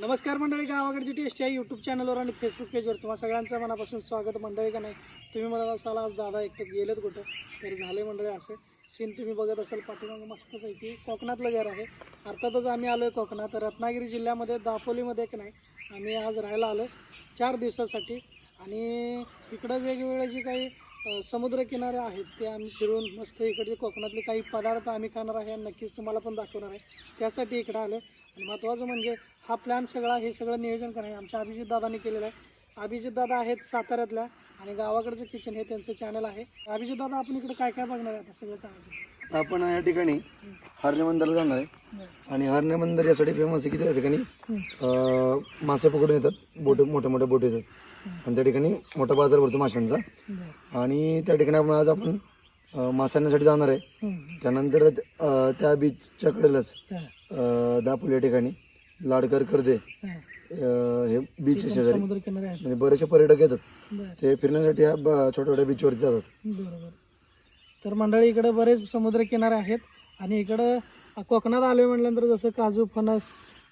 नमस्कार मंडळी गावाकडची टेस्ट आहे यूट्यूब चॅनलवर आणि फेसबुक पेजवर तुम्हाला सगळ्यांचं मनापासून स्वागत मंडळी का नाही? तुम्ही मला असाल आज दादा एक गेलेत कुठं? तर झाले मंडळी असे. सीन तुम्ही बघत असाल पाठीमागं की कोकणातलं घर आहे. अर्थातच आम्ही आलो आहे कोकणात रत्नागिरी जिल्ह्यामध्ये दापोलीमध्ये एक नाही? आम्ही आज राहायला आलो चार दिवसासाठी. आणि इकडं वेगवेगळे जे काही समुद्रकिनारे आहेत ते आम्ही फिरून मस्त इकडचे कोकणातले काही पदार्थ आम्ही खाणार आहे आणि नक्कीच तुम्हाला पण दाखवणार आहे. त्यासाठी इकडं आलो आणि महत्त्वाचं म्हणजे हा प्लॅन सगळा हे सगळं नियोजन करायचं आमच्या अभिजित दादाने केलेलं आहे. अभिजित दादा आहेत साताऱ्यातल्या आणि गावाकडचं किचन हे त्यांचं चॅनल आहे. अभिजित दादा आपण इकडे काय काय बघणार आहे आता सगळं सांगायचं आपण या ठिकाणी हरणे मंदिरला जाणार आहे. आणि हरणे मंदिर यासाठी फेमस आहे की त्या ठिकाणी? अं, मासे पकडून येतात. बोट मोठे मोठे बोट येतात. आणि त्या ठिकाणी मोठा बाजार भरतो माशांचा. आणि त्या ठिकाणी आपण आज आपण अं, मासांसाठी जाणार आहे. त्यानंतर अं, त्या बीचच्या कडेलाच अं, दापोली या ठिकाणी. लाडकर कर्दे अं, हे बीच शेजारी. समुद्र किनारे आहेत. म्हणजे बरेचसे पर्यटक येतात. बरं. ते फिरण्यासाठी या ब- छोट्या छोट्या बीचवरती जातात. बरोबर. तर मंडळी इकडं बरेच समुद्र किनारे आहेत. आणि इकडं कोकणात आले म्हटल्यानंतर जसं काजू फणस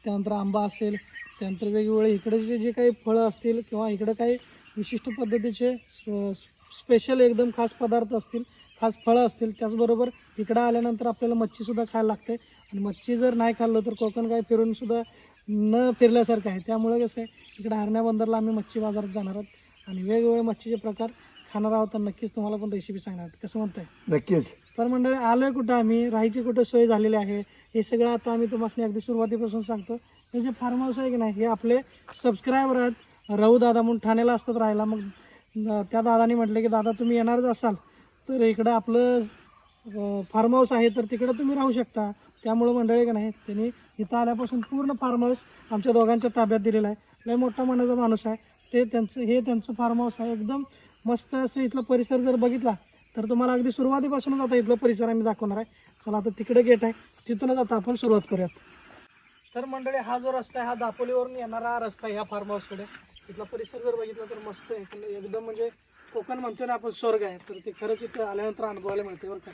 त्यानंतर आंबा असेल त्यानंतर वेगवेगळे इकडे जे जे काही फळं असतील किंवा इकडं काही विशिष्ट पद्धतीचे स्पेशल एकदम खास पदार्थ असतील खास फळं असतील त्याचबरोबर इकडं आल्यानंतर आपल्याला मच्छीसुद्धा खायला लागते. आणि मच्छी जर नाही खाल्लं तर कोकण काय फिरून सुद्धा न फिरल्यासारखं आहे. त्यामुळे कसं आहे इकडे हरण्या बंदरला आम्ही मच्छी बाजारात जाणार आहोत. आणि वेगवेगळे मच्छीचे प्रकार खाणार आहोत तर नक्कीच तुम्हाला पण रेसिपी सांगणार आहोत. कसं म्हणताय? नक्कीच. तर मंडळी आलोय कुठं आम्ही? राहायची कुठं सोय झालेली आहे? हे सगळं आता आम्ही तुम्हाला अगदी सुरुवातीपासून सांगतो. हे जे फार्म हाऊस आहे की नाही हे आपले सबस्क्रायबर आहेत. राहू दादा म्हणून ठाण्याला असतात राहायला. मग त्या दादाने म्हटलं की दादा तुम्ही येणारच असाल. तर इकडं आपलं फार्म हाऊस आहे तर तिकडं तुम्ही राहू शकता. त्यामुळं मंडळी का नाही त्यांनी इथं आल्यापासून पूर्ण फार्म हाऊस आमच्या दोघांच्या ताब्यात दिलेला आहे. लय मोठा मनाचा माणूस आहे. ते त्यांचं हे त्यांचं फार्म हाऊस आहे. एकदम मस्त असं इथला परिसर जर बघितला तर तुम्हाला अगदी सुरुवातीपासूनच आता इथलं परिसर आम्ही दाखवणार आहे. चला आता तिकडे गेट आहे. तिथूनच आता आपण सुरुवात करूयात. तर मंडळी हा जो रस्ता आहे हा दापोलीवरून येणारा रस्ता आहे ह्या फार्म हाऊसकडे इथला परिसर जर बघितला तर मस्त आहे. एकदम म्हणजे कोकण म्हणतो ना आपण स्वर्ग आहे. तर ते खरंच इथं आल्यानंतर अनुभवायला मिळते बरं का.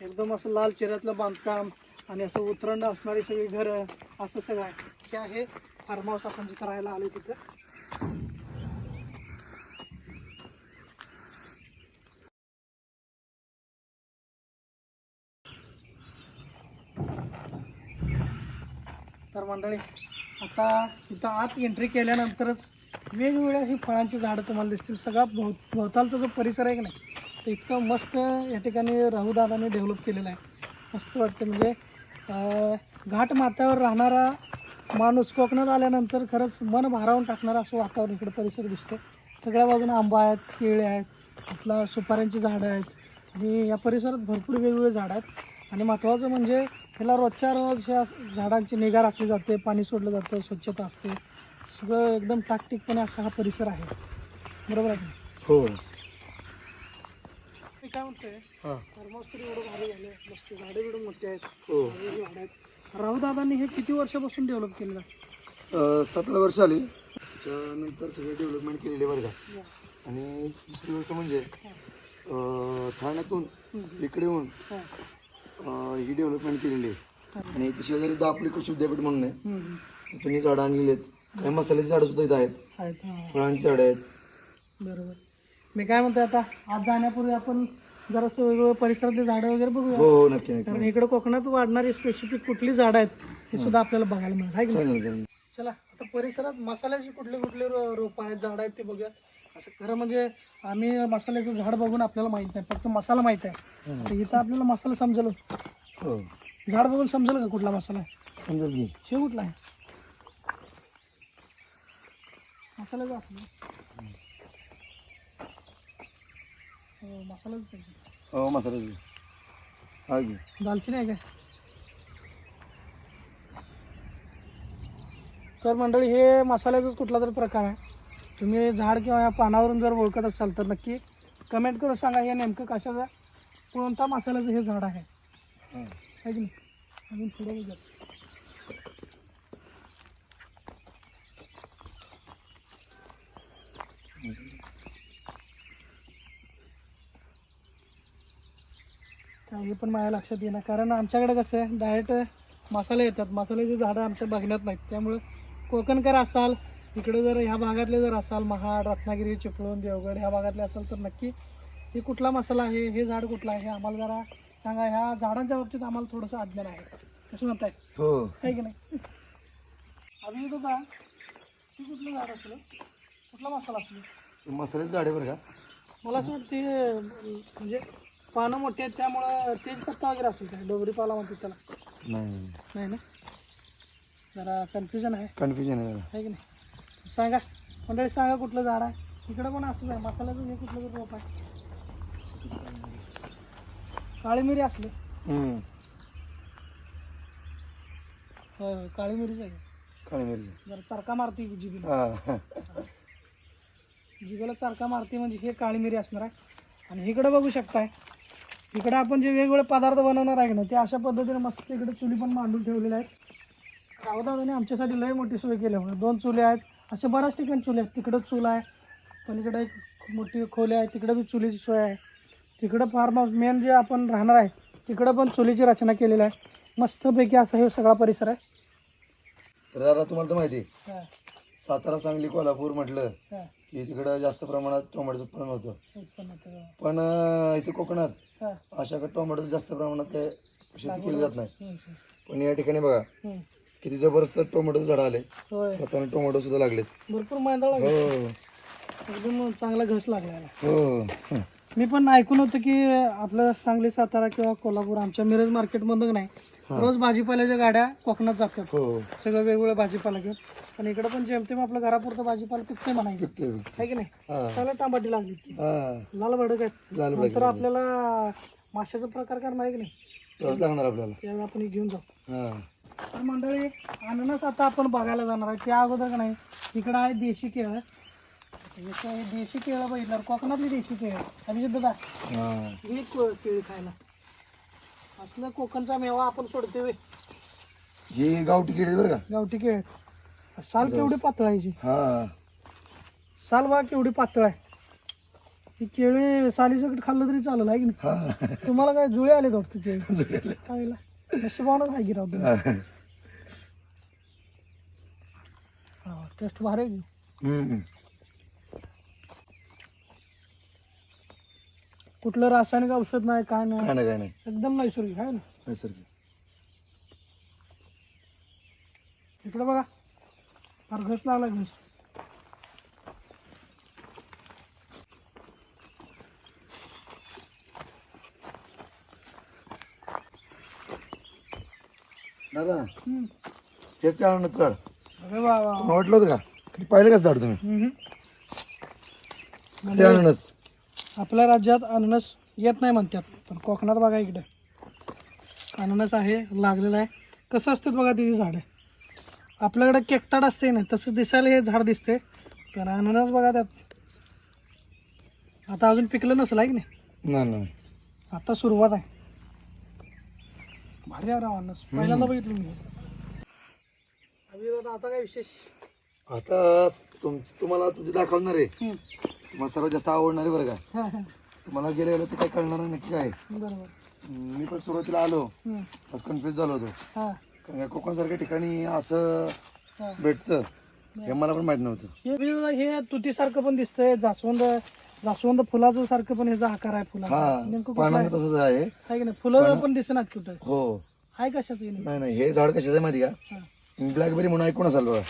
एकदम असं लाल चेहऱ्यातलं बांधकाम आणि असं उतरंड असणारी सगळी घरं असं सगळं आहे. हे आहे फार्म हाऊस आपण जिथं राहायला आलो तिथं. तर मंडळी आता इथं आत एंट्री केल्यानंतरच वेगवेगळ्या अशी फळांची झाडं तुम्हाला दिसतील. सगळा भोव भोवतालचा जो परिसर आहे की नाही तो इतकं मस्त या ठिकाणी राहुदादाने डेव्हलप केलेला आहे. मस्त वाटतं म्हणजे घाट माथ्यावर राहणारा माणूस कोकणात आल्यानंतर खरंच मन भारावून टाकणारा असं वातावरण इकडे परिसर दिसतो सगळ्या बाजूने आंबा आहेत केळे आहेत आपला सुपाऱ्यांची झाडं आहेत. आणि या परिसरात भरपूर वेगवेगळे झाडं आहेत. आणि महत्त्वाचं म्हणजे ह्याला रोजच्या रोज ह्या झाडांची निगा राखली जाते पाणी सोडलं जातं स्वच्छता असते. सगळं एकदम टाकटीकपणे असा हा परिसर आहे. बरोबर आहे? हो. मी काय म्हणतोय हां. फार्महाऊस तर एवढं भारी झालं मस्त झाडे बिडं मोठे आहेत हो. झाडं आहेत. हे किती वर्षापासून डेव्हलप केलेलं आहे? सतरा वर्ष आली. त्यानंतर सगळे डेव्हलपमेंट केलेली आहे बरं का. आणि दुसरी गोष्ट म्हणजे अ, ठाण्यातून इकडे येऊन हां. अ, ही डेव्हलपमेंट केलेली आहे. आणि इथे शेजारी दापली कृषी विद्यापीठ म्हणून आहे. तिथून ही झाडं आणलेली आहेत. काही मसाल्याची झाडं सुद्धा इथं आहेत. आहेत हां. फळांची झाडं आहेत. बरोबर. मी काय म्हणतोय आता आज जाण्यापूर्वी आपण जरासं वेगवेगळ्या परिसरातली झाडं वगैरे बघूया. हो हो नक्की नक्की कारण इकडे कोकणात वाढणारी स्पेसिफिक कुठली झाडं आहेत हे सुद्धा आपल्याला बघायला मिळणार आहे की नाही? चालेल चालेल. चला आता परिसरात मसाल्याची कुठली कुठली रो- रोपं आहेत झाडं आहेत ते बघूया. असं खरं म्हणजे आम्ही मसाल्याचं झाड बघून आपल्याला माहीत नाही फक्त मसाला माहीत आहे. तर इथं आपल्याला मसाला समजेल. हो. झाड बघून समजेल का कुठला मसाला आहे? समजेल की. हे कुठला आहे. असं हो हो मसाल्याची हा की. दालचिनी आहे काय? तर मंडळी हे मसाल्याचाच कुठला तरी प्रकार आहे. तुम्ही झाड किंवा या पानावरून जर ओळखत असाल तर नक्की कमेंट करून सांगा. हे नेमकं कशाचा? कोणता मसाल्याचं हे झाड आहे? हां. आहे की नाही? अजून पुढे हे पण माझ्या लक्षात येणार कारण आमच्याकडे कसं आहे डायरेक्ट मसाले येतात. मसाल्याची झाडं आमच्या बघण्यात नाहीत. त्यामुळं कोकणकर असाल इकडे जर ह्या भागातले जर असाल महाड रत्नागिरी चिपळूण देवगड ह्या भागातले असाल तर नक्की हे कुठला मसाला आहे हे झाड कुठलं आहे हे आम्हाला जरा सांगा. ह्या झाडांच्या बाबतीत आम्हाला थोडंसं अज्ञान आहे. कसं म्हणताय? हो. आहे की नाही? अभि येतो का ते कुठलं झाड असलं? कुठला मसाला असलो? मसाल्याचं झाड आहे बरं का? मला असं वाटतं ते म्हणजे पानं मोठी आहेत त्यामुळं तेज पत्ता वगैरे असेल काय डोगरी पाला म्हणतात त्याला. नाही. नाही ना? जरा कन्फ्युजन आहे. कन्फ्युजन आहे आहे की नाही? सांगा. मंडळी सांगा कुठलं झाड आहे? इकडं पण असंच आहे मसाल्याचं हे कुठलं तर रोप आहे? काळी मिरी असली. हम्म. होय होय. काळी मिरीच आहे. काळी मिरची जरा चरका मारती जिबीला. हा. जिबीला चरका मारती म्हणजे हे काळी मिरी असणार आहे. आणि इकडं बघू शकताय इकडं आपण जे वेगवेगळे पदार्थ बनवणार आहे ना ते अशा पद्धतीने मस्त इकडे चुली पण मांडून ठेवलेले आहेत. रावदादाने आमच्यासाठी लय मोठी सोय केली आहे. दोन चुले आहेत. अशा बऱ्याच ठिकाणी चुले आहेत. तिकडं चूल आहे पलीकडे एक मोठी खोली आहे. तिकडं बी चुलीची सोय आहे. तिकडं फार्म हाऊस मेन जे आपण राहणार आहे तिकडं पण चुलीची रचना केलेली आहे. मस्तपैकी असा हे सगळा परिसर आहे. तर दादा तुम्हाला तर माहिती आहे, हा, सातारा सांगली कोल्हापूर म्हटलं की तिकडं जास्त प्रमाणात टोमॅटोचं उत्पन्न होतं उत्पन्नाचं. पण अं, इथे कोकणात हा, अशाकडे टोमॅटोचं जास्त प्रमाणात ते शेती केली जात नाही. हम्म, हम्म, पण या ठिकाणी बघा हम्म. किती जबरदस्त टोमॅटोचं झाड आले. होय. स्वतःने टोमॅटो सुद्धा लागलेत. भरपूर हो. एकदम चांगला घस लागला. हो हं. मी पण ऐकून होतं की आपलं सांगली सातारा किंवा कोल्हापूर आमच्या मिरज मार्केटमधून नाही रोज भाजीपाल्याच्या गाड्या कोकणात जातात. हो. सगळं वेगवेगळं भाजीपाला घेऊन. पण इकडं पण जेमतेम आपलं घरापुरतं भाजीपाला पिकते म्हणायचं. आहे की नाही? हा. त्याला टमाटी लागली. हा. लाल भडक आहेत. नंतर आपल्याला माशाचा प्रकार करणार आहे की नाही? तेव्हाच लागणार आपल्याला. त्यावेळी आपण हे घेऊन जाऊ. हा. तर मंडळी अननस आता आपण बघायला जाणार आहे. त्या अगोदर का नाही इकडं आहे देशी केळं. हे देशी केळं बघितलं कोकणातली देशी केळं. आणि दादा हा. ही को- केळी खायला. असलं कोकणचा मेवा आपण सोडते वे ही गावठी केळी बरं का? गावठी केळ. साल केवढी पातळ आहे हिची. हा. साल बघा केवढी पातळ आहे. ही केळी साली सकट खाल्लं तरी चालेल आहे की नाही? हा. तुम्हाला काय जुळे आले वाटतं केळी? जुळले. खायला नशिबानच आहे की राव तुम्ही. हा. टेस्ट भारी आहे की. हम्म. कुठलं रासायनिक औषध नाही काय नाही. काय नाही काय नाही. एकदम नैसर्गिक आहे ना? नैसर्गिक. इकडे बघा. फार घस लागला घस. दादा हम्म. हेच आणत चढ. अरे वा वाटलं होतं का? कधी पाहिलं का झाड तुम्ही? हम्म. कसे अननस आपल्या राज्यात अननस येत नाही म्हणतात पण कोकणात बघा इकडे. अननस आहे लागलेलं आहे. कसं असतात बघा तिची झाडं. आपल्याकडे केकताड असते ना तसं दिसायला हे झाड दिसते पण अननस बघा त्यात. आता अजून पिकलं नसेल आहे की नाही? नाही आता सुरुवात आहे. भारी आहे राव अननस. पहिल्यांदा बघितलं मी. आता काय विशेष? आता तुम तुम्हाला तुझे दाखवणार आहे. तुम्हाला सर्वात जास्त आवडणार आहे बरं का. तुम्हाला गेलं गेलं ते काय कळणार नाही नक्की काय. बरोबर. मी पण सुरुवातीला आलो. हम्म. कन्फ्युज झालो होतो. हा. कारण का कोकणसारख्या ठिकाणी असं हा. भेटतं हे मला पण माहीत नव्हतं. हे हे तुतीसारखं पण दिसतंय जास्वंद जास्वंद फुलाचं सारखं पण ह्याचा आकार आहे हा नेमकं कुठलं आहे? तसंच आहे. आहे की नाही? फुलं पण दिसणार कुठं? हो. आहे कशाचं हे नाही नाही नाही हे झाड कशाचं आहे माहिती का? हा. ब्लॅकबेरी म्हणून ऐकून असाल बघा.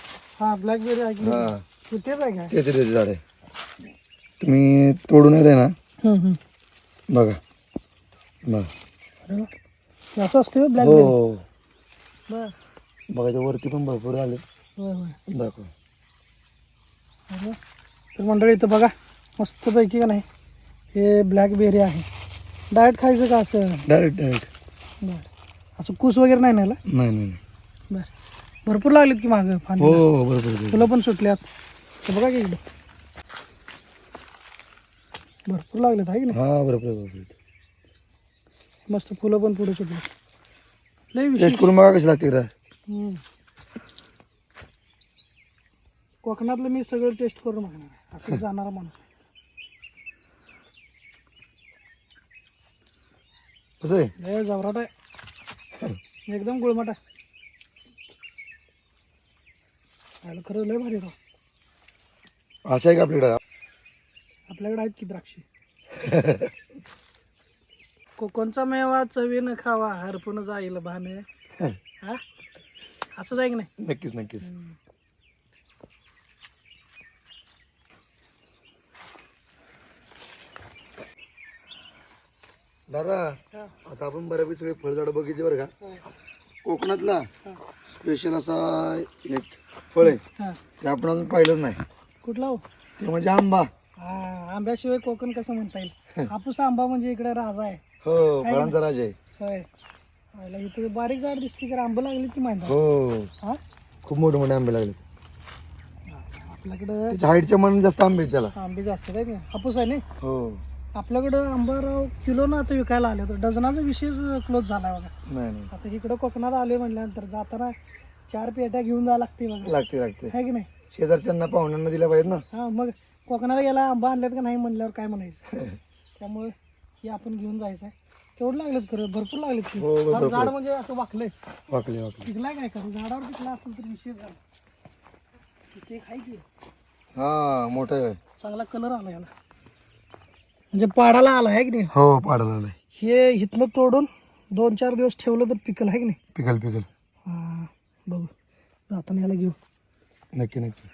हा ब्लॅकबेरी आहे की हा. नाही? तेच आहे काय तेच त्याचे झाड आहे. तुम्ही तोडून येत आहे ना? हम्म, हम्म. बघा. बघा. अरे वा. हे असं असतं हो. बर. बघा इथे वरती पण भरपूर आले होय होय. दाखव. अरे वा. तर मंडळी इथं बघा मस्तपैकी का नाही हे ब्लॅकबेरी आहे. डायरेक्ट खायचं का असं? डायरेक्ट डायरेक्ट बर. असं कूस वगैरे नाही ना? नाही नाही नाही. बर. भरपूर लागलेत की मागं फांदी हो हो बरोबर बरोबर. फुलं पण सुटल्यात. बघा की इकडं. भरपूर लागलेत आहे की नाही? हा बरोबर बरोबर मस्त फुलं पण पुढे सुटले. लय विशेष. करून बघा कशी लागते एकदा हम्म. कोकणातलं मी सगळं टेस्ट करून बघणार आहे. असं जाणार माणूस कसं आहे? लय जवराट आहे. एकदम गुळमट आहे. खायला खरं लय भारी राव असं आहे का आपल्याकडं? आपल्याकडे आहेत की द्राक्षे? कोकणचा मेवा चवीनं खावा हरपून जाईल भाने. हा? आहे की नाही? नक्कीच नक्कीच. दादा हा. आता आपण बऱ्यापैकी सगळे फळझाडं बघितली बरं का? कोकणातला स्पेशल असा एक फळ आहे हा. ते आपण अजून पाहिलंच नाही. कुठला हो? ते म्हणजे आंबा. हा आंब्याशिवाय कोकण कसं म्हणता येईल? हापूस आंबा म्हणजे इकडे राजा आहे. हो फळांचा राजा आहे. होय. आयला इथं बारीक झाड दिसते का आंबा लागली की माहिती हो. हा? खूप मोठे मोठे आंबे लागले आपल्याकडं त्याच्या हाईटच्या मनाने जास्त आंबे आहेत त्याला. आंबे जास्त ना? हापूस आहे ना? हो. आपल्याकडं आंबाराव किलोनं आता विकायला आले तर डझनाचा विषयच क्लोज झाला बघा. नाही नाही. आता इकडं कोकणात आले म्हटल्यानंतर जाताना चार पेट्या घेऊन जावं लागते बघा. लागते लागते. आहे की नाही? शेजारच्यांना पाहुण्यांना दिल्या पाहिजेत ना. हा मग कोकणाला गेला आंबा आणल्यात का नाही म्हणल्यावर काय म्हणायचं? त्यामुळे हे आपण घेऊन जायचं आहे तेवढं लागलेत खरं भरपूर लागलेत की. हो, फार भरपूर. झाड म्हणजे असं वाकलंय. वाकले वाकले पिकलाय काय करू झाडावर पिकला असेल तर विषय झाला. एक आहे की. हा मोठं आहे. चांगला कलर आला याला. म्हणजे पाडाला आला आहे की नाही? हो आलंय. हे इथनं तोडून दोन चार दिवस ठेवलं तर पिकल आहे की नाही? Pickle pickle. हा बघू. जाताना याला घेऊ. नक्की नक्की.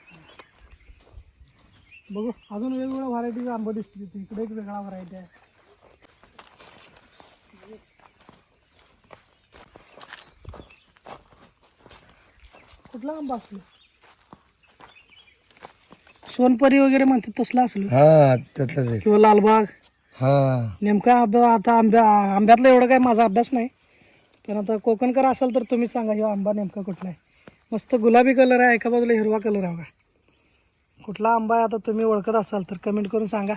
बघू अजून वेगवेगळ्या व्हरायटीचे आंबा दिसते तिथे इकडे एक वेगळा व्हरायटी आहे. कुठला आंबा असलो सोनपरी वगैरे म्हणतात तसला असलो. हा त्यातलंच आहे किंवा लालबाग. हा. नेमका अभ्या आता आंब्या आंब्यातला एवढं काय माझा अभ्यास नाही. पण आता कोकणकर असाल तर तुम्ही सांगा ह्यो आंबा नेमका कुठला आहे? मस्त गुलाबी कलर आहे एका बाजूला हिरवा कलर आहे बघा. कुठला आंबा आहे आता तुम्ही ओळखत असाल तर कमेंट करून सांगा.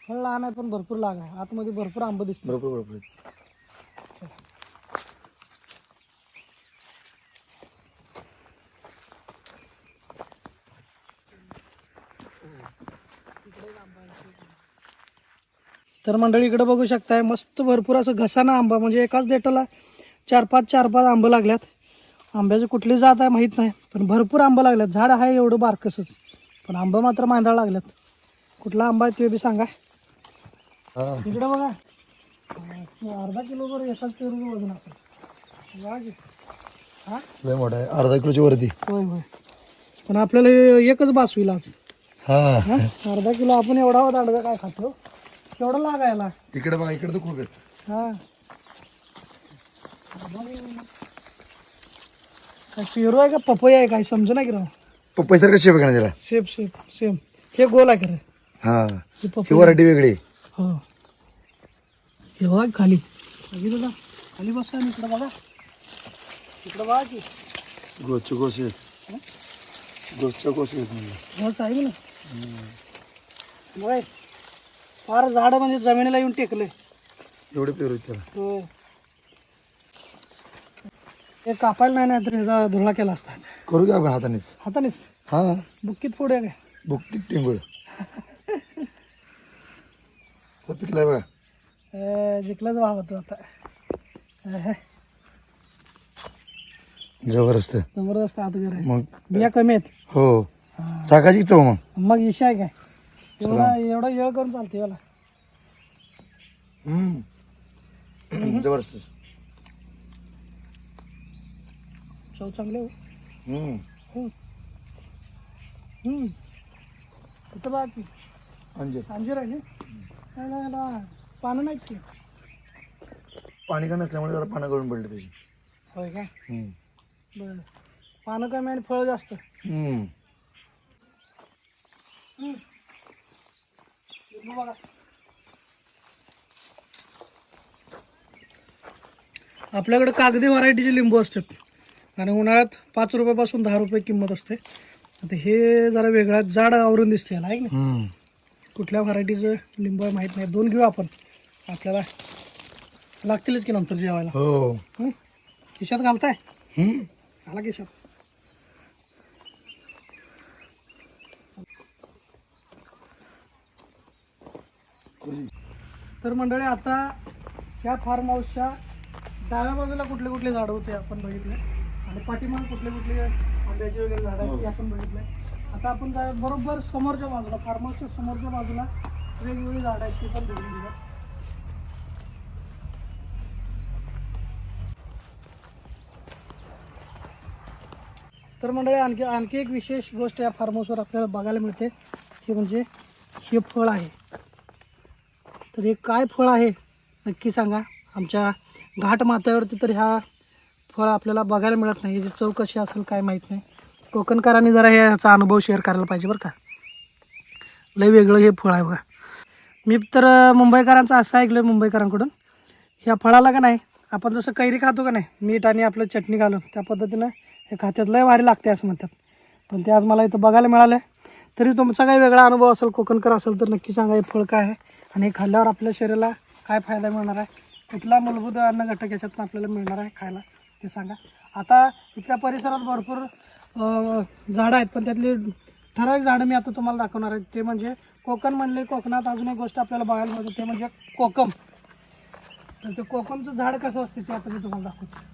फळ लहान आहे पण भरपूर लाग आहे. आतमध्ये भरपूर आंबा दिसतो बरोबर बरोबर तर मंडळी इकडे बघू शकताय मस्त भरपूर असं घसाना आंबा म्हणजे एकाच देटाला चार पाच चार पाच आंबं लागल्यात. आंब्याची कुठली जात आहे माहीत नाही पण भरपूर आंबं लागल्यात. झाड आहे एवढं बारकसच पण आंबं मात्र मांदाळ लागल्यात. कुठला आंबा आहे ते बी सांगा. इकडे बघा. अर्धा किलोवर एकाच पेरूचं वजन असेल. हा? मोठा आहे. अर्धा किलोच्या वरती. होय होय. पण आपल्याला एकच बास होईल आज. हा. हा? अर्धा किलो आपण एवढा दांडगा काय खातो? केवढा लागायला. इकडे बघा इकडे तर खूप आहेत हा. काय पेरू आहे का? पपई आहे काय? समज ना की राव? पप्पासारखं शेप आहे का त्याला? सेम सेम सेम हे गोल आहे खरं. हा. हे ही पपई व्हरायटी वेगळी. आहे. हो. हे बघा खाली. बघितलं का खाली बसा आणि इकडं बघा. इकडं बघा की. गोसचे गोस आहेत. गोसच्या गोस आहेत म्हणजे बस आहे ना बघा हे. फार झाड म्हणजे जमिनीला येऊन टेकले एवढे पेरू आहेत त्याला. हो हे कापायला नाही नाही तर ह्याचा धुळा केला असता. करू घ्या आपण हातानेच? हातानेच? हा. बुक्कीत पुढे काय बुकटी टिंबळ तर पिकलाय बघा. अं, जिंकलाच होतो आता. जबरदस्त. जबरदस्त आत घर आहे. मग? बिया कमी आहेत. हो. हा. चाकाची चव मग. मग इशा आहे काय? एवढा एवढा येळ करून चालते याला. हम्म. जबरदस्त. चव चांगले हो. हम्म. बघा की अंजीर. अंजीर आहे ना? याला याला पानं नाहीत की? पाणी का नसल्यामुळे जरा पानं गळून पडले त्याची. होय काय हम्म. बरं. पानं कमी आणि फळ जास्त. हम्म. हम्म. लिंबू बघा. आपल्याकडे कागदी व्हरायटीचे लिंबू असतात. आणि उन्हाळ्यात पाच रुपयापासून दहा रुपये किंमत असते. आता हे जरा वेगळा जाड आवरून दिसते याला आहे हम्म. कुठल्या व्हरायटीचं लिंबू आहे माहीत नाही. दोन घेऊ आपण. आपल्याला लागतीलच की नंतर जेवायला. हो? खिशात घालताय. घाला खिशात. तर मंडळी आता ह्या फार्म हाऊसच्या डाव्या बाजूला कुठले कुठले झाडं होते आपण बघितले. आणि पाठीमाग कुठले कुठले आंब्याचे वगैरे झाडं आहेत ते आपण बघितले आता आपण काय बरोबर समोरच्या बाजूला फार्म हाऊसच्या समोरच्या बाजूला वेगवेगळी झाडं आहेत ती पण बघून दिलं तर मंडळी आणखी आणखी एक विशेष गोष्ट या फार्म हाऊसवर आपल्याला बघायला मिळते. ती म्हणजे हे फळ आहे. तर हे काय फळ आहे नक्की सांगा. आमच्या घाट माथ्यावरती तर ह्या फळ आपल्याला बघायला मिळत नाही. याची चव कशी असेल काय माहीत नाही. कोकणकरांनी जरा ह्याचा अनुभव शेअर करायला पाहिजे बरं का. लय वेगळं हे फळ आहे बघा. मी तर मुंबईकरांचं असं ऐकलं मुंबईकरांकडून. ह्या फळाला का नाही आपण जसं कैरी खातो का नाही मीठ आणि आपलं चटणी घालून त्या पद्धतीनं हे खात्यात लय भारी लागते असं म्हणतात. पण ते आज मला इथं बघायला मिळालं तरी तुमचा काही वेगळा अनुभव असेल कोकणकर असेल तर नक्की सांगा हे फळ काय आहे आणि हे खाल्ल्यावर आपल्या शरीराला काय फायदा मिळणार आहे? कुठला मूलभूत अन्न घटक याच्यातून आपल्याला मिळणार आहे खायला? ते सांगा. आता इथल्या परिसरात भरपूर झाडं आहेत पण त्यातली ठराविक झाडं मी आता तुम्हाला दाखवणार आहे. ते म्हणजे कोकण म्हणले कोकणात अजून एक गोष्ट आपल्याला बघायला मिळते ते म्हणजे कोकम. तर ते कोकमचं झाड कसं असते ते आता मी तुम्हाला दाखवतो.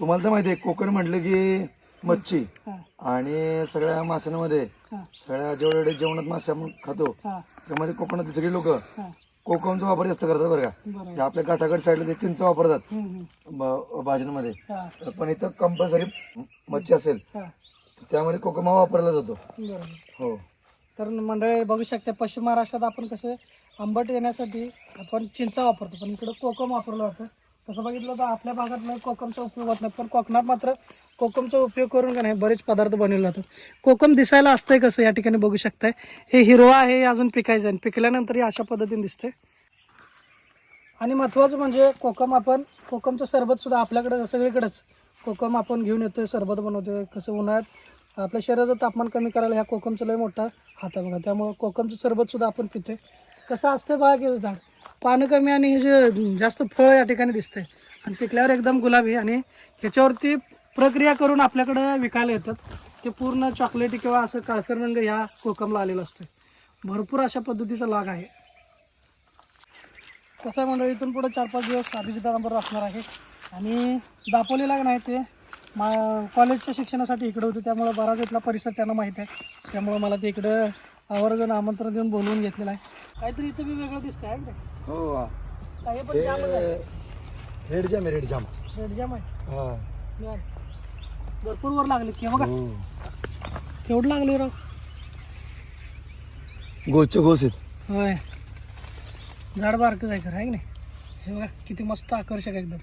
तुम्हाला तर माहिती आहे कोकण म्हटलं की मच्छी. आणि सगळ्या माशांमध्ये सगळ्या जेवढे जेवणात मासे आपण खातो त्यामध्ये कोकणातली सगळी लोक कोकमचा वापर जास्त करतात बरं का. हे आपल्या काठागड साईडला ते चिंच वापरतात. ब- भाज्यांमध्ये हां. पण इथं कंपल्सरी मच्छी असेल हां. त्यामध्ये कोकम हा वापरला जातो. बरोबर हो. तर मंडळी बघू शकता पश्चिम महाराष्ट्रात आपण कसं आंबट येण्यासाठी आपण चिंचा वापरतो पण इकडं कोकम वापरलं जातं. तसं बघितलं तर आपल्या भागात नाही कोकमचा उपयोग होत नाही. पण कोकणात मात्र कोकमचा उपयोग करून का नाही बरेच पदार्थ बनवले जातात. कोकम दिसायला असतंय कसं या ठिकाणी बघू शकताय. हे हिरवा आहे हे अजून पिकायचं आहे. पिकल्यानंतर हे अशा पद्धतीने दिसते आणि महत्त्वाचं म्हणजे कोकम आपण कोकमचं सरबत सुद्धा आपल्याकडे सगळीकडेच कोकम आपण घेऊन येतोय सरबत बनवतोय कसं उन्हाळ्यात. आपल्या शरीराचं तापमान कमी करायला ह्या कोकमचं लय मोठा हात आहे बघा. त्यामुळं कोकमचं सरबत सुद्धा आपण पितोय. कसं असतं बघा केलं झाड. पानं कमी आणि हे जे जास्त फळ या ठिकाणी दिसतंय. आणि पिकल्यावर एकदम गुलाबी आणि ह्याच्यावरती प्रक्रिया करून आपल्याकडं विकायला येतात. ते पूर्ण चॉकलेटी किंवा असं काळसर रंग ह्या कोकमला आलेला असतोय. भरपूर अशा पद्धतीचा लाग आहे. कसं आहे मंडळी इथून पुढे चार पाच दिवस अभिजितानंबर असणार आहे. आणि दापोलीला नाही ते मा कॉलेजच्या शिक्षणासाठी इकडं होते. त्यामुळं बराच इथला परिसर त्यांना माहीत आहे. त्यामुळं मला ते इकडं आवर्जून आमंत्रण देऊन बोलवून घेतलेलं आहे. काहीतरी इथं बी वेगळं दिसतंय आहे का हो. काही पण जामच आहे. रेड जाम आहे रेड जाम. रेड जाम आहे. हा. बरं. भरपूर वर लागले की बघा. हो. केवढं लागले राव? गोचे गोस आहेत. होय. झाड बारकं आहे खरं आहे की नाही? हे बघा किती मस्त आकर्षक आहे एकदम.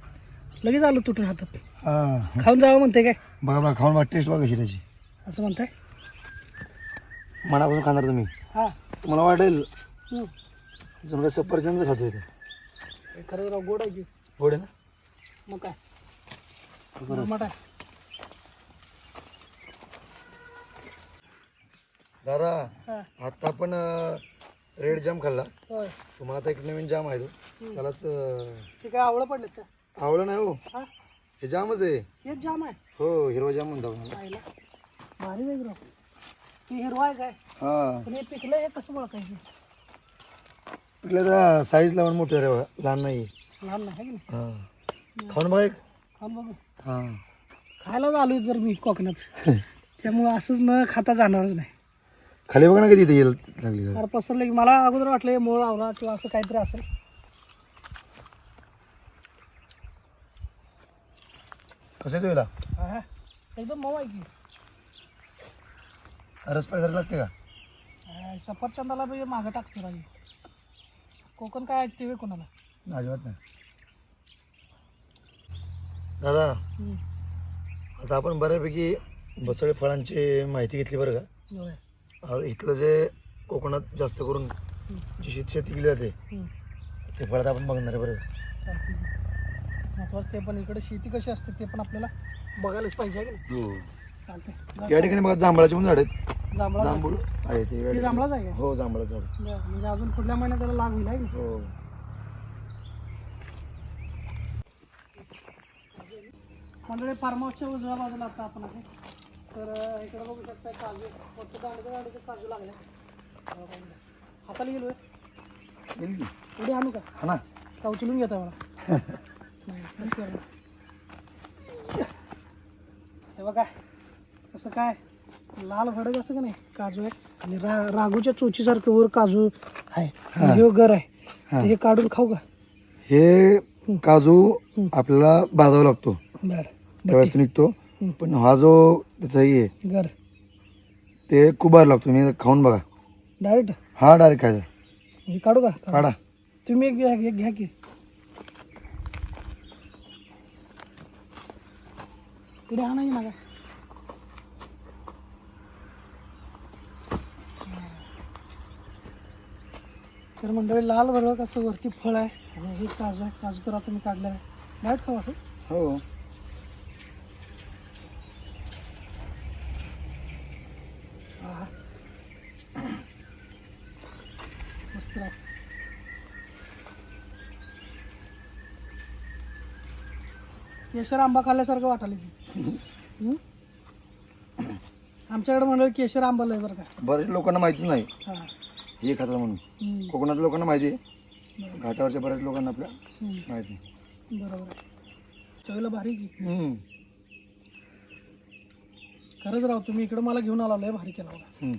लगेच आलं तुटून हातात. हा. खाऊन जावं म्हणते काय? बघा बघा खाऊन बघा टेस्ट बघा कशी त्याची असं म्हणताय? मनापासून खाणार तुम्ही. हा. तुम्हाला वाटेल जमलं सफरचंद खातोय ते. खरं राव गोड आहे की. गोड आहे ना? मग काय? बरं. आहे दादा हा. आता आपण रेड जाम खाल्ला. होय. तुम्हाला आता एक नवीन जाम आहे तो. त्यालाच अं, ते काय आवळं पडलेत का? आवडलं नाही हो. हा? हे जामच आहे. हेच जाम आहे? हो हिरवा जाम म्हणतो आपण पाहिला भारी वेगळं ते हिरवा आहे काय? हा. पण हे पिकलं हे कसं ओळखायचं? तर साईज लावून मोठी आहे रे बघा लहान नाही लहान नाही है की नाही? हा. खाऊन बघा एक. बघू. हा. खायलाच आलोय जर मी कोकणात. त्यामुळं असंच न खाता जाणारच नाही. खाली बघा ना कधी इथे येईल लागली फार पसरलं की मला अगोदर वाटलं हे मूळ आवला किंवा असं काहीतरी असेल. कसं येतो याला हा, हा. एकदम मऊ आहे की. रस पाहिजे लागते का? हा, सफरचंदाला बी मागं टाकतो कोकण काय ऐकते वे कोणाला अजिबात नाही दादा हम्म. आता आपण बऱ्यापैकी बसळे फळांची माहिती घेतली बरं होय. का अं, इथलं जे कोकणात जास्त करून जी शेती शेती केली जाते हम्म. ते फळात आपण बघणार आहे बरं का? चालतंय. महत्वाचं ते पण इकडे शेती कशी असते ते पण आपल्याला बघायलाच पाहिजे आहे की नाही चालते या ठिकाणी बघा जांभळाची पण झाड आहेत. जांभळा जांभूळ आहे ते या ती ठिकाणी. जांभळाच आहे का? हो जांभळाचं झाड बरं, म्हणजे अजून पुढल्या महिन्यात त्याला लाग होईल आहे की? हो. मंडळी फार्म हाऊसच्या उजव्या बाजूला आता आपण आहे. तर अं, इकडे बघू शकता काजू फक्त दांडगे दांडगे काजू लागले हाताला गेलो येईल की? आणू का? हा ना. का उचलून घेता मला? नाही. हे बघा. असं काय? लाल भडक असं का नाही? काजू आहे. आणि रा राघूच्या चोचीसारखं वर काजू आहे. आणि हे. गर आहे. तर हे काढून खाऊ का? हे काजू आपल्याला भाजावा लागतो. बर. त्यावेळेस तो निघतो. पण हा जो त्याचा हे आहे, गर ते कुबार लागतो. मी खाऊन बघा. डायरेक्ट हा डायरेक्ट खायचा. हे काढू का? काढा. तुम्ही एक घ्या एक घ्या की. पुढे हा नाही ना तर मंडळी लाल बरोबर कसं वरती फळ आहे आणि हे काजू आहे. काजू तर आता मी काढलं आहे. डायरेक्ट खाऊ असं? हो. मस्त केशर आंबा खाल्ल्यासारखं वाटायला हम्म? आमच्याकडे म्हणलं केशर आंबा लय बरं का. बरेच लोकांना माहिती नाही. हां. हे खातात म्हणून. कोकणातल्या लोकांना माहिती आहे घाटावरच्या बऱ्याच लोकांना आपल्या. माहिती. बरोबर आहे चवीला भारी की हम्म. खरंच राव तुम्ही इकडं मला घेऊन आला लय भारी केला हम्म.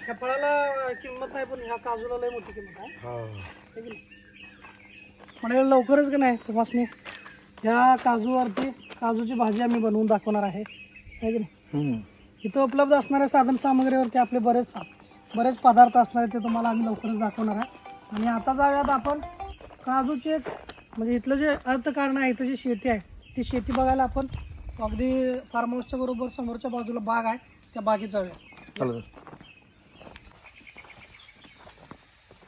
ह्या फळाला किंमत नाही पण ह्या काजूला लय मोठी किंमत आहे हा. है की नाही? म्हणजे लवकरच का नाही तुम्हाला ह्या काजूवरती काजूची भाजी आम्ही बनवून दाखवणार आहे है की नाही हम्म. इथं उपलब्ध असणाऱ्या साधन सामग्रीवरती आपले बरेच बरेच पदार्थ असणार आहेत ते तुम्हाला आम्ही लवकरच दाखवणार आहे. आणि आता जाऊयात आपण काजूचे म्हणजे इथलं जे अर्थकारण आहे इथं जी शेती आहे ती शेती बघायला आपण अगदी फार्म हाऊसच्या बरोबर समोरच्या बाजूला बाग आहे त्या बागेत जाऊया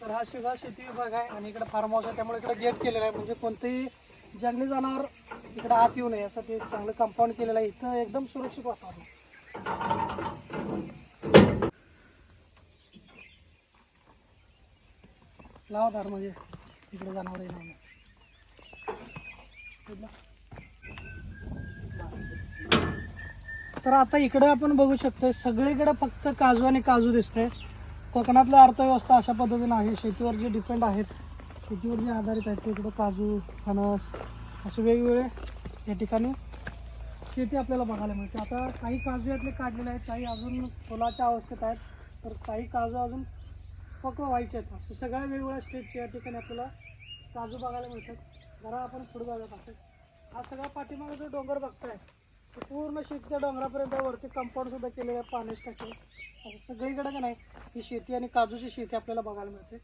तर हा शिवा शेती विभाग आहे आणि इकडे फार्म हाऊस आहे त्यामुळे इकडे गेट केलेलं आहे. म्हणजे कोणतेही जंगली जनावर इकडे आत येऊ नये असं ते चांगलं कंपाऊंड केलेलं आहे. इथं एकदम सुरक्षित वातावरण. लावा दार म्हणजे इकडे जाणार आहे तर आता इकडे आपण बघू शकतो सगळीकडे फक्त काजू आणि काजू दिसतंय. कोकणातल्या अर्थव्यवस्था अशा पद्धतीने आहे शेतीवर जे डिपेंड आहेत शेतीवर जे आधारित आहेत ते इकडं काजू फणस असे वेगवेगळे या ठिकाणी शेती आपल्याला बघायला मिळते. आता काही काजू यातले काढलेले आहेत काही अजून फुलाच्या अवस्थेत आहेत तर काही काजू अजून पक्व व्हायचे आहेत. असं सगळ्या वेगवेगळ्या स्टेटच्या या ठिकाणी आपल्याला काजू बघायला मिळतात. जरा आपण पुढे जाऊया पाहतो हा सगळा पाठीमागे जो डोंगर बघताय ते पूर्ण शेतीच्या डोंगरापर्यंत वरती कंपाऊंड सुद्धा केलेलं आहे पाण्याची टाकी. असं सगळीकडे का नाही ही शेती आणि काजूची शेती आपल्याला बघायला मिळते.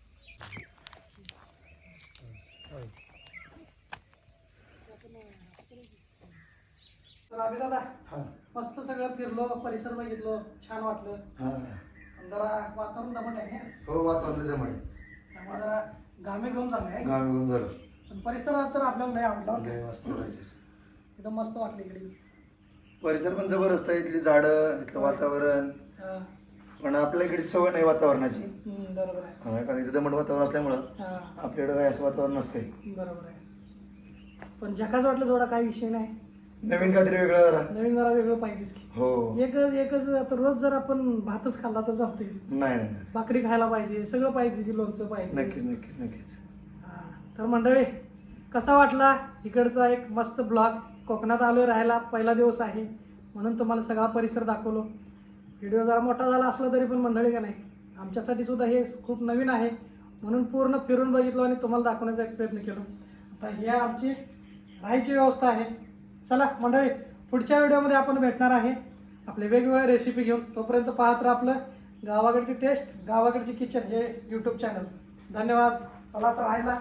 तर आम्ही दादा हा. मस्त सगळं फिरलो परिसर बघितलो छान वाटलं. हा. आणि जरा वातावरण दमट आहे ना? हो वातावरण जमाडे त्यामुळे जरा घामे घेऊन आहे. गावी घेऊन झालं. पण परिसरात तर आपल्याला आवडला लय मस्त परिसर. एकदम मस्त वाटलं इकडे. परिसर पण जबरदस्त आहे. इथली झाडं इथलं वातावरण. हा. पण आपल्या इकडे सवय नाही वातावरणाची. हम्म, बरोबर आहे. हा, कारण इथं दमट वातावरण असल्यामुळं हा. आपल्याकडे काही असं वातावरण नसतंय. बरोबर आहे. पण जगाच वाटलं थोडा काही विषय नाही. नवीन काहीतरी वेगळं जरा. नवीन जरा वेगळं पाहिजेच की. हो. एकच एकच आता रोज जर आपण भातच खाल्ला तर जमते नाही नाही नाही. भाकरी खायला पाहिजे सगळं पाहिजे की लोणचं पाहिजे. नक्कीच नक्कीच नक्कीच. हा. तर मंडळी कसा वाटला इकडचा एक मस्त ब्लॉग? कोकणात आलोय राहायला पहिला दिवस आहे. म्हणून तुम्हाला सगळा परिसर दाखवलो. व्हिडिओ जरा मोठा झाला असला तरी पण मंडळी का नाही? आमच्यासाठी सुद्धा हे खूप नवीन आहे. म्हणून पूर्ण फिरून बघितलो आणि तुम्हाला दाखवण्याचा एक प्रयत्न केलो. आता ही आमची राहायची व्यवस्था आहे. चला मंडळी पुढच्या व्हिडिओमध्ये आपण भेटणार आहे. आपले वेगवेगळ्या रेसिपी घेऊन. तोपर्यंत पाहत राहा आपलं गावाकडची टेस्ट गावाकडची किचन हे यूट्यूब चॅनल धन्यवाद. चला तर राहायला.